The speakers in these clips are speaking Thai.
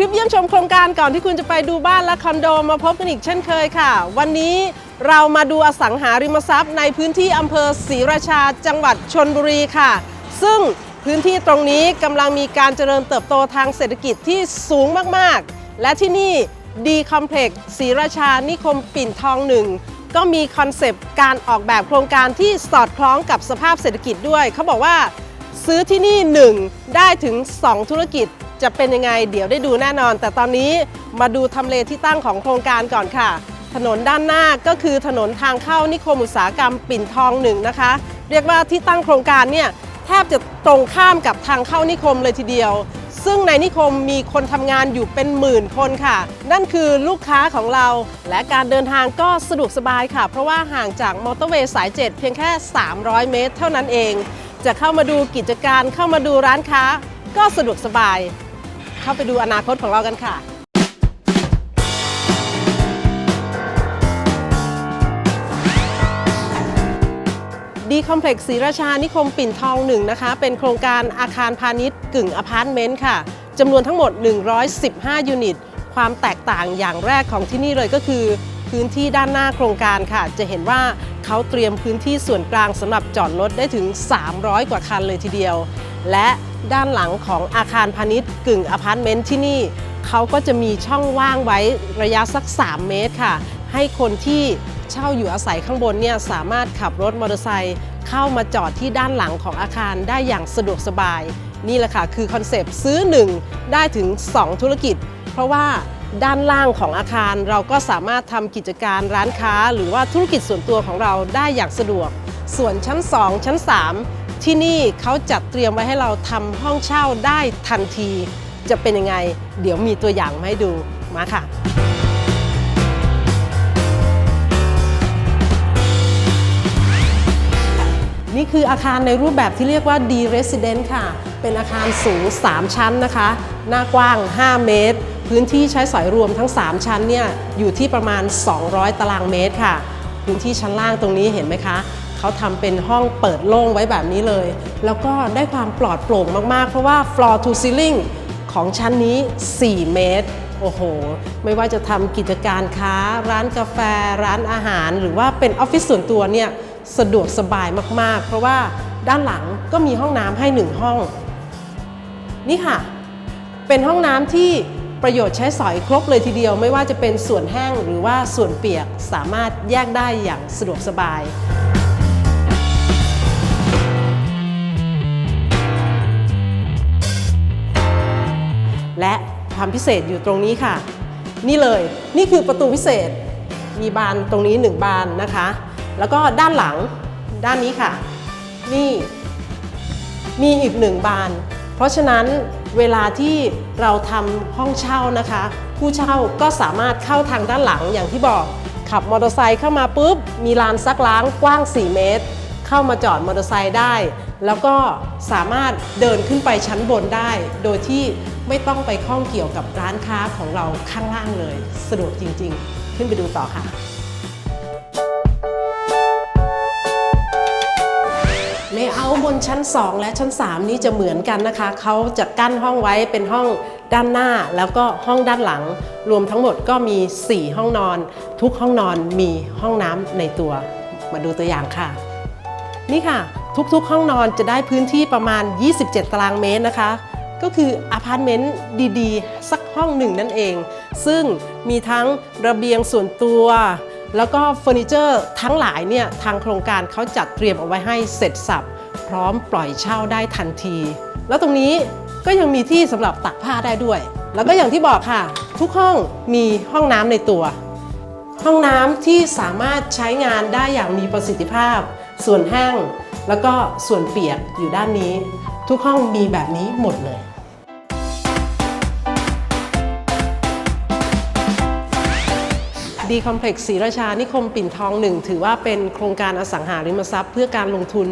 คลิปเยี่ยมชมโครงการก่อนที่คุณจะไปดูบ้านและคอนโดมาพบกันอีกเช่นเคยค่ะ วันนี้เรามาดูอสังหาริมทรัพย์ในพื้นที่อำเภอศรีราชาจังหวัดชนบุรีค่ะ ซึ่งพื้นที่ตรงนี้กำลังมีการเจริญเติบโตทางเศรษฐกิจที่สูงมากๆ และที่นี่ดีคอมเพล็กซ์ศรีราชานิคมปิ่นทองหนึ่งก็มีคอนเซปต์การออกแบบโครงการที่สอดคล้องกับสภาพเศรษฐกิจด้วย เขาบอกว่า ซื้อที่นี่ 1 ได้ถึง 2 ธุรกิจ จะเป็นยังไงเดี๋ยวได้ดูแน่นอน แต่ตอนนี้มาดูทำเลที่ตั้งของโครงการก่อนค่ะ ถนนด้านหน้าก็คือถนนทางเข้านิคมอุตสาหกรรมปิ่นทองหนึ่งนะคะ เรียกว่าที่ตั้งโครงการเนี่ยแทบจะตรงข้ามกับทางเข้านิคมเลยทีเดียว ซึ่งในนิคมมีคนทำงานอยู่เป็นหมื่นคนค่ะ นั่นคือลูกค้าของเรา และการเดินทางก็สะดวกสบายค่ะ เพราะว่าห่างจากมอเตอร์เวย์สาย 7 เพียงแค่ 300 เมตร เท่านั้นเอง จะเข้ามาดูกิจการเข้ามาดูร้านค้า ก็สะดวกสบาย เข้าไปดูอนาคตของเรากันค่ะดีคอมเพล็กซ์ศรีราชานิคมปิ่นทองหนึ่งนะคะ เป็นโครงการอาคารพาณิชย์กึ่งอพาร์ตเมนต์ค่ะจำนวนทั้งหมด 115 ยูนิต ความแตกต่างอย่างแรกของที่นี่เลยก็คือ พื้นที่ด้านหน้าโครงการค่ะ จะเห็นว่าเขาเตรียมพื้นที่ส่วนกลางสำหรับจอดรถได้ถึง 300 กว่าคันเลยทีเดียว และ ด้านหลังของอาคารพาณิชย์กึ่งอพาร์ตเมนต์ที่นี่ เขาก็จะมีช่องว่างไว้ระยะสัก 3 เมตรค่ะ ให้คนที่เช่าอยู่อาศัยข้างบนเนี่ยสามารถขับรถมอเตอร์ไซค์เข้ามาจอดที่ด้านหลังของอาคารได้อย่างสะดวกสบาย นี่แหละค่ะ คือคอนเซปต์ซื้อ 1 ได้ถึง 2 ธุรกิจ เพราะว่าด้านล่างของอาคารเราก็สามารถทำกิจการร้านค้า หรือว่าธุรกิจส่วนตัวของเราได้อย่างสะดวก ส่วนชั้น 2 ชั้น 3 ที่นี่เขาจัดเตรียมไว้ให้เราทำห้องเช่าได้ทันที จะเป็นยังไง เดี๋ยวมีตัวอย่างมาให้ดูมาค่ะ นี่คืออาคารในรูปแบบที่เรียกว่า D Resident ค่ะ เป็นอาคารสูง 3 ชั้นนะคะ หน้ากว้าง 5 เมตร พื้นที่ใช้สอยรวมทั้ง 3 ชั้นเนี่ยอยู่ที่ประมาณ 200 ตารางเมตรค่ะ พื้นที่ชั้นล่างตรงนี้เห็นไหมคะ เขาทำเป็นห้องเปิดโล่งไว้แบบนี้เลย แล้วก็ได้ความปลอดโปร่งมาก ๆ เพราะว่า floor to ceiling ของชั้นนี้ 4 เมตร โอ้โห ไม่ว่าจะทำกิจการค้า ร้านกาแฟ ร้านอาหาร หรือว่าเป็นออฟฟิศส่วนตัวเนี่ย สะดวกสบายมาก ๆ เพราะว่าด้านหลังก็มีห้องน้ำให้หนึ่งห้อง นี่ค่ะ เป็นห้องน้ำที่ประโยชน์ใช้สอยครบเลยทีเดียว ไม่ว่าจะเป็นส่วนแห้งหรือว่าส่วนเปียกสามารถแยกได้อย่างสะดวกสบาย ความพิเศษอยู่ตรงนี้ค่ะ นี่เลยนี่คือประตูพิเศษ มีบานตรงนี้หนึ่งบานนะคะ แล้วก็ด้านหลังด้านนี้ค่ะ นี่มีอีกหนึ่งบาน เพราะฉะนั้นเวลาที่เราทำห้องเช่านะคะ ผู้เช่าก็สามารถเข้าทางด้านหลังอย่างที่บอก ขับมอเตอร์ไซค์เข้ามาปุ๊บ มีลานซักล้างกว้าง 4 เมตร เข้ามาจอดมอเตอร์ไซค์ได้ แล้วก็สามารถเดินขึ้นไปชั้นบนได้ โดยที่ไม่ต้องไปข้องเกี่ยวกับร้านค้าของเราข้างล่างเลย สะดวกจริง ๆ ขึ้นไปดูต่อค่ะ เลเยอร์บนชั้น 2 และชั้น 3 นี้จะเหมือนกันนะคะ เขาจะกั้นห้องไว้เป็นห้องด้านหน้าแล้วก็ห้องด้านหลัง รวมทั้งหมดก็มี 4 ห้องนอน ทุกห้องนอนมีห้องน้ำในตัว มาดูตัวอย่างค่ะ นี่ค่ะ ทุกๆ ห้องนอนจะได้พื้นที่ประมาณ 27 ตารางเมตรนะคะ ก็คืออพาร์ตเมนต์ดีๆ สักห้องหนึ่งนั่นเอง ซึ่งมีทั้งระเบียงส่วนตัว แล้วก็เฟอร์นิเจอร์ทั้งหลายเนี่ยทางโครงการเขาจัดเตรียมเอาไว้ให้เสร็จสับ พร้อมปล่อยเช่าได้ทันที แล้วตรงนี้ก็ยังมีที่สำหรับตักผ้าได้ด้วย แล้วก็อย่างที่บอกค่ะ ทุกห้องมีห้องน้ำในตัว ห้องน้ำที่สามารถใช้งานได้อย่างมีประสิทธิภาพ ส่วนแห้ง แล้วก็ส่วนเปียกอยู่ด้านนี้ ทุกห้องมีแบบนี้หมดเลยดีคอมเพล็กซ์ศรีราชานิคมปิ่นทองหนึ่งถือว่าเป็นโครงการอสังหาริมทรัพย์ เพื่อการลงทุน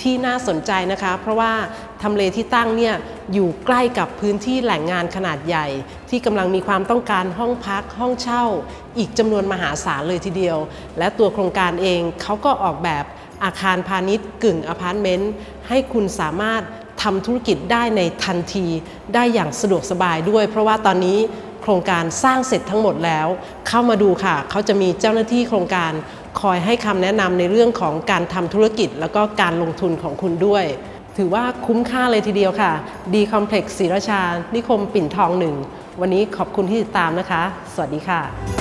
ที่น่าสนใจนะคะ เพราะว่าทำเลที่ตั้งเนี่ยอยู่ใกล้กับพื้นที่แหล่งงานขนาดใหญ่ ที่กำลังมีความต้องการห้องพักห้องเช่า อีกจำนวนมหาศาลเลยทีเดียว และตัวโครงการเองเขาก็ออกแบบ อาคารพาณิชย์กึ่งอพาร์ตเมนต์ให้คุณสามารถทำธุรกิจได้ในทันทีได้อย่างสะดวกสบายด้วย เพราะว่าตอนนี้โครงการสร้างเสร็จทั้งหมดแล้ว เข้ามาดูค่ะ เขาจะมีเจ้าหน้าที่โครงการคอยให้คำแนะนำในเรื่องของการทำธุรกิจ แล้วก็การลงทุนของคุณด้วย ถือว่าคุ้มค่าเลยทีเดียวค่ะดีคอมเพล็กซ์ศรีราชา นิคมปิ่นทองหนึ่งวันนี้ขอบคุณที่ติดตามนะคะ สวัสดีค่ะ